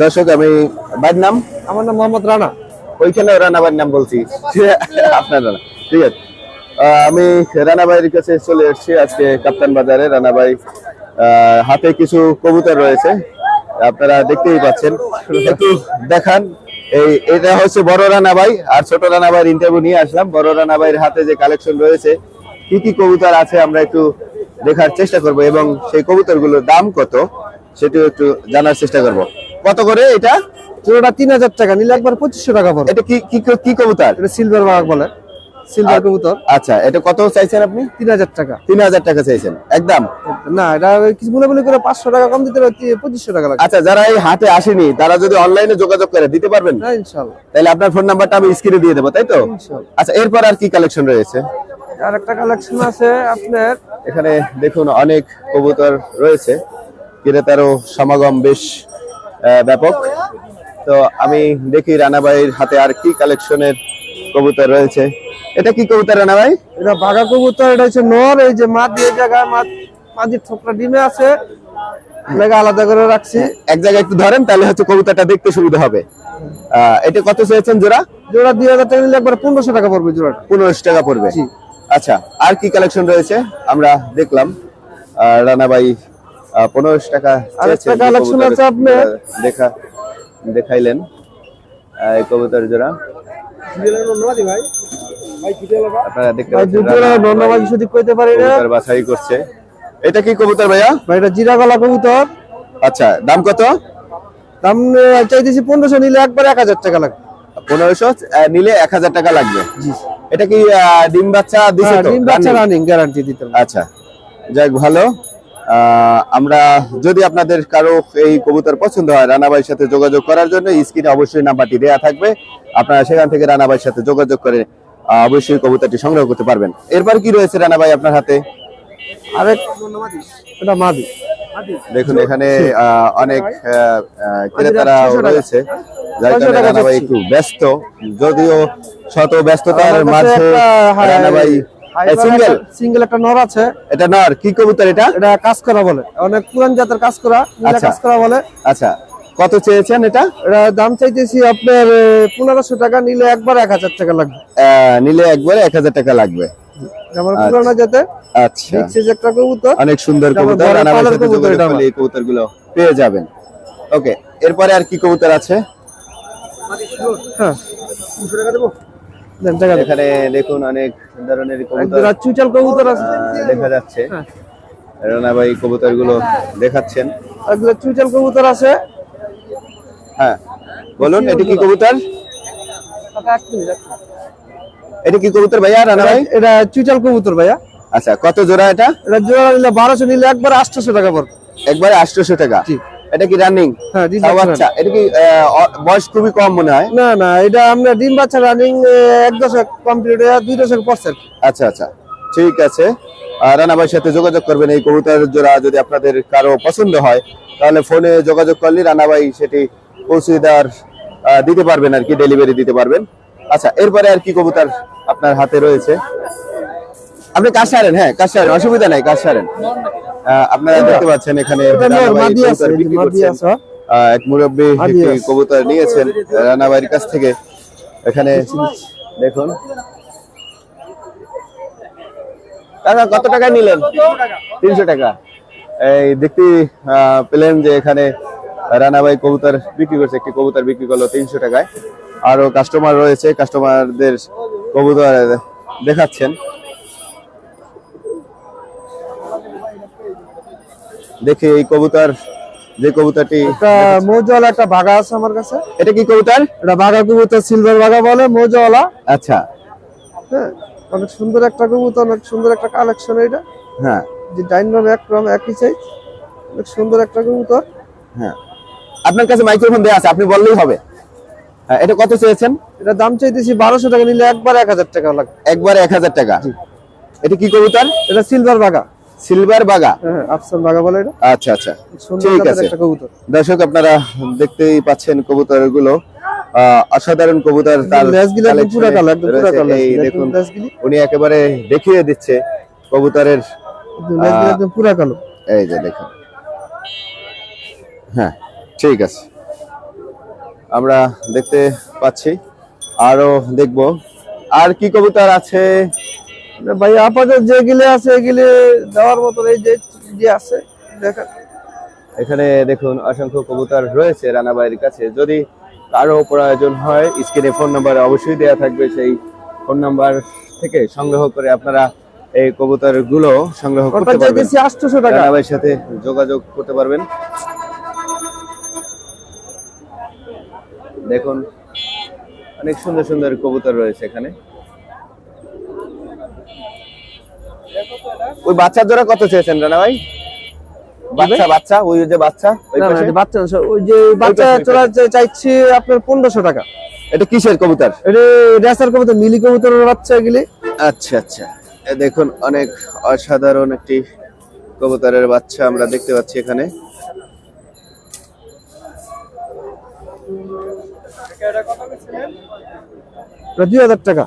দর্শক আমি ভাইয়ের নাম? আমার নাম মোহাম্মদ রানা। ওইখানে রানাবাইয়ের নাম বলছি। আপনার রানা। ঠিক আছে। আমি রানাবাইয়ের কাছে চলে এসেছি আজকে কাপ্তান বাজারে। রানাবাই আহ, হাতে কিছু কবুতর রয়েছে। আপনারা দেখতেই পাচ্ছেন। একটু দেখান। এই এটা হচ্ছে বড় রানা ভাই আর ছোট রানাবাইয়ের ইন্টারভিউ নিয়ে আসলাম। বড় রানা ভাইয়ের হাতে যে কালেকশন রয়েছে কি কি কবুতর আছে আমরা একটু দেখার চেষ্টা করব এবং সেই কবুতরগুলোর দাম কত সেটিও একটু জানার চেষ্টা করব। কত করে এটা? জোড়াটা তিন হাজার টাকা নিলে একবার পঁচিশশো টাকা পড়বে। এটা কি কি কবুতর? এটা সিলভার বাঘ বলে সিলভার কবুতর। আচ্ছা এটা কত চাইছেন আপনি? তিন হাজার টাকা। তিন হাজার টাকা চাইছেন একদম? না এটা কিছু মনে মনে করে পাঁচশো টাকা কম দিতে পঁচিশশো টাকা লাগবে। আচ্ছা যারা এই হাটে আসেনি তারা যদি অনলাইনে যোগাযোগ করে দিতে পারবেন? না ইনশাল্লাহ তাহলে আপনার ফোন নাম্বারটা আমি স্ক্রিনে দিয়ে দেবো তাই তো? আচ্ছা এরপর আর কি কালেকশন রয়েছে? আর একটা কালেকশন আছে আপনার। এখানে দেখুন অনেক কবুতর রয়েছে। ক্রেতারও সমাগম বেশ ব্যাপক। তো আমি দেখি রানাবাইয়ের হাতে আর কি কালেকশনের কবুতর রয়েছে। এটা কি কবুতর রানাবাই এটা বাঘা কবুতর এটা হচ্ছে নর এই যে মাছ দিয়ে জায়গায় মাছ মাঝির ঠোকরা ডিমে আছে। এটাকে আলাদা করে রাখছি। এক জায়গায় একটু ধরেন তাহলে হচ্ছে কবুতরটা দেখতে সুবিধা হবে। এটা কত চেয়েছেন জোড়া? জোড়া দুই হাজার টাকা নিলে একবার পনেরোশো টাকা পড়বে জোড়াটা। পনেরোশো টাকা পড়বে। আচ্ছা আর কি কালেকশন রয়েছে? আমরা দেখলাম। রানাবাই পনেরোশো টাকা আছে আপনার। দেখা দেখাইলেন। এই কবুতর জোড়া। আপনারা দেখতে পাচ্ছেন দুটো রানা ধন্যবাদ যদি কইতে পারি না। বাছাই করছে। এটা কি কবুতর ভাইয়া? ভাই এটা জিরা গলা কবুতর। আচ্ছা দাম কত? দাম চাইতেছি পনেরোশো নিলে একবার এক হাজার টাকা লাগবে। পনেরোশো নিলে এক হাজার টাকা লাগবে। এটা কি ডিম বাচ্চা দিছে ডিম বাচ্চা রানিং? রানিং গ্যারান্টি দিতে। আচ্ছা যাক ভালো। আমরা যদি আপনাদের কারও এই কবুতর পছন্দ হয় রানাবাইয়ের সাথে যোগাযোগ করার জন্য স্ক্রিনে অবশ্যই নাম্বারটি দেওয়া থাকবে। আপনারা সেখান থেকে রানাবাইয়ের সাথে যোগাযোগ করে অবশ্যই কবুতরটি সংগ্রহ করতে পারবেন। এরপর কি রয়েছে রানাবাই আপনার হাতে? এটা মাদি। দেখুন এখানে অনেক ক্রেতারা রয়েছে যার কারণে রানাবাই একটু ব্যস্ত। যদিও শত ব্যস্ততার মাঝে রানাবাই হাইবার সিঙ্গেল সিঙ্গেল একটা নর আছে। এটা নর কি কবুতর এটা? এটা কাজ করা বলে। অনেক পুরান জাতের কাজ করা আচ্ছা। কাজ করা বলে। আচ্ছা। কত চেয়েছেন এটা? এটা দাম চাইতেছি আপনার পনেরোশো টাকা নিলে একবার এক হাজার টাকা লাগবে। আহ, নিলে একবারে এক হাজার টাকা লাগবে। আমার পুরানো জাতে আচ্ছা। দেখছি একটা কবুতর। অনেক সুন্দর কবুতর এই কবুতরগুলো পেয়ে যাবেন। ওকে এরপরে আর কি কবুতর আছে? হ্যাঁ। টাকা। এখানে দেখুন অনেক ধরনের কবুতর চুচাল কবুতর আছে। দেখা যাচ্ছে। হ্যাঁ। রানাবাই কবুতরগুলো দেখাচ্ছেন। চুচাল কবুতর আছে। হ্যাঁ বলুন এটি কি কবুতর? এটি কি কবুতর ভাইয়া রানাবাই এটা চুচাল কবুতর ভাইয়া। আচ্ছা কত জোড়া এটা? এটা জোড়া নিলে বারোশো নিলে একবার আটশোশো টাকা পড়বে। একবারে আটশোশো টাকা। এটা কি রানিং হ্যাঁ ডিম বাচ্চা আচ্ছা এটা কি বয়স খুবই কম মনে হয়? না না এটা আমরা ডিম বাচ্চা রানিং এক দশক কমপ্লিট হয়ে দুই দশক পড়ছে আচ্ছা আচ্ছা ঠিক আছে। আর রানাবাইয়ের সাথে যোগাযোগ করবেন এই কবুতর জোড়া যদি আপনাদের কারও পছন্দ হয় তাহলে ফোনে যোগাযোগ করলে রানাবাই সেটি পৌঁছে দেওয়ার দিতে পারবেন আর কি ডেলিভারি দিতে পারবেন। আচ্ছা এরপরে আর কি কবুতর আপনার হাতে রয়েছে? আপনি কাজ সারেন হ্যাঁ কাজ সারেন অসুবিধা নাই কাজ সারেন। আপনারা দেখতে পাচ্ছেন এখানে এক মুরব্বী। কবুতর নিয়েছেন রানাবাইয়ের কাছ থেকে। এখানে দেখুন। কাকা কত টাকা নিলেন? তিনশো টাকা। এই দেখতে আহ, পেলেন যে এখানে রানাবাই কবুতর বিক্রি করছে একটি কবুতর বিক্রি করল তিনশো টাকায়। আরও কাস্টমার রয়েছে কাস্টমারদের কবুতর দেখাচ্ছেন। দেখি এই কবুতর যে কবুতরটি একটা মৌজাওয়ালা একটা বাঘা আছে আমার কাছে। এটা কি কবুতর? এটা বাঘা কবুতর সিলভার বাঘা বলে মৌজাওয়ালা। আচ্ছা। হ্যাঁ অনেক সুন্দর একটা কবুতর অনেক সুন্দর একটা কালেকশন এটা হ্যাঁ। যে ডাইনাম এক রকম একই সাইজ অনেক সুন্দর একটা কবুতর। হ্যাঁ। আপনার কাছে মাইক্রোফোন দেওয়া আছে আপনি বললেই হবে। হ্যাঁ এটা কত চেয়েছেন? এটা দাম চাইতেছি বারোশো টাকা নিলে একবার এক হাজার টাকা লাগবে। একবার এক হাজার টাকা। এটা কি কবুতর? এটা সিলভার বাঘা। সিলভার বাগা? হ্যাঁ আফসান বাঘা বলে এটা। আচ্ছা আচ্ছা। ঠিক আছে। দর্শক আপনারা দেখতেই পাচ্ছেন কবুতরগুলো অসাধারণ কবুতর তার পুরা পুরা এই দেখুন উনি একেবারে দেখিয়ে দিচ্ছে কবুতরের পুরা কালো এই যে দেখুন। হ্যাঁ ঠিক আছে। আমরা দেখতে পাচ্ছি আরও দেখব। আর কি কবুতর আছে? ভাই আপাতত যেগুলি আছে এগুলি দেওয়ার মতো এই যে যে আছে দেখেন। এখানে দেখুন অসংখ্য কবুতর রয়েছে রানাবাইয়ের কাছে। যদি কারও প্রয়োজন হয় স্ক্রিনে ফোন নাম্বার অবশ্যই দেওয়া থাকবে। সেই ফোন নাম্বার থেকে সংগ্রহ করে আপনারা এই কবুতরগুলো সংগ্রহ করতে পারবেন। টাকা। রানাবাইয়ের সাথে যোগাযোগ করতে পারবেন। দেখুন অনেক সুন্দর সুন্দর কবুতর রয়েছে এখানে। ওই বাচ্চার জোড়া কত চেয়েছেন রানা ভাই? বাচ্চা বাচ্চা? ওই যে বাচ্চা বাচ্চা ওই যে বাচ্চা চাইছি আপনার পনেরোশো টাকা। এটা কিসের কবুতর? এটা রেসার কবুতর মিলি কবুতরের বাচ্চা এগুলি। আচ্ছা আচ্ছা। এ দেখুন অনেক অসাধারণ একটি কবুতরের বাচ্চা আমরা দেখতে পাচ্ছি এখানে। দুই হাজার টাকা।